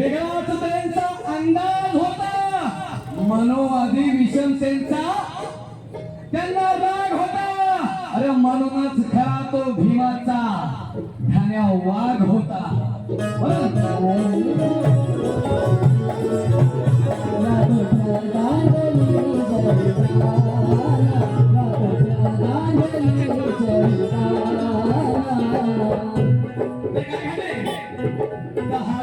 वेगळाच त्यांचा अंदाज होता. मनोवादी विषमसेनचा त्यांना राग होता. अरे म्हणूनच खरा तो भीमाचा ठाण्या वाघ होता. दहा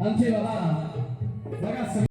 आमचे बाबा बघा